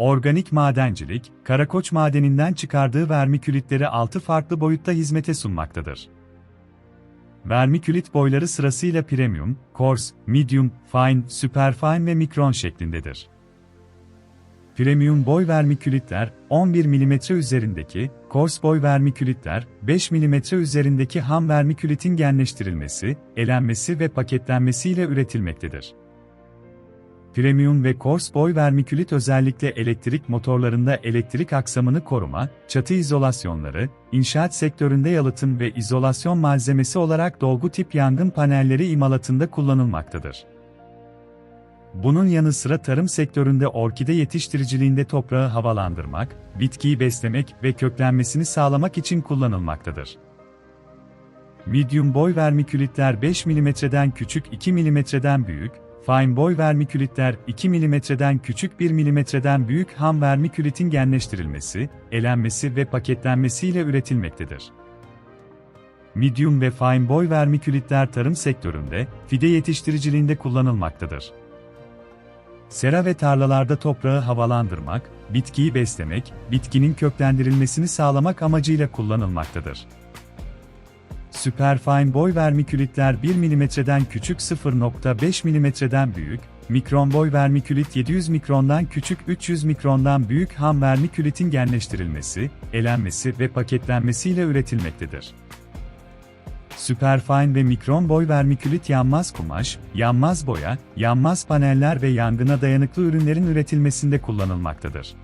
organik madencilik, Karakoç madeninden çıkardığı vermikülitleri 6 farklı boyutta hizmete sunmaktadır. Vermikülit boyları sırasıyla premium, coarse, medium, fine, superfine ve mikron şeklindedir. Premium boy vermikülitler, 11 mm üzerindeki, coarse boy vermikülitler, 5 mm üzerindeki ham vermikülitin genleştirilmesi, elenmesi ve paketlenmesiyle üretilmektedir. Premium ve coarse boy vermikülit özellikle elektrik motorlarında elektrik aksamını koruma, çatı izolasyonları, inşaat sektöründe yalıtım ve izolasyon malzemesi olarak dolgu tip yangın panelleri imalatında kullanılmaktadır. Bunun yanı sıra tarım sektöründe orkide yetiştiriciliğinde toprağı havalandırmak, bitkiyi beslemek ve köklenmesini sağlamak için kullanılmaktadır. Medium boy vermikülitler 5 mm'den küçük 2 mm'den büyük, fine boy vermikülitler 2 mm'den küçük 1 mm'den büyük ham vermikülitin genleştirilmesi, elenmesi ve paketlenmesiyle üretilmektedir. Medium ve fine boy vermikülitler tarım sektöründe, fide yetiştiriciliğinde kullanılmaktadır. Sera ve tarlalarda toprağı havalandırmak, bitkiyi beslemek, bitkinin köklendirilmesini sağlamak amacıyla kullanılmaktadır. Superfine boy vermikülitler 1 mm'den küçük 0.5 mm'den büyük, mikron boy vermikülit 700 mikrondan küçük 300 mikrondan büyük ham vermikülitin genleştirilmesi, elenmesi ve paketlenmesiyle üretilmektedir. Superfine ve mikron boy vermikülit yanmaz kumaş, yanmaz boya, yanmaz paneller ve yangına dayanıklı ürünlerin üretilmesinde kullanılmaktadır.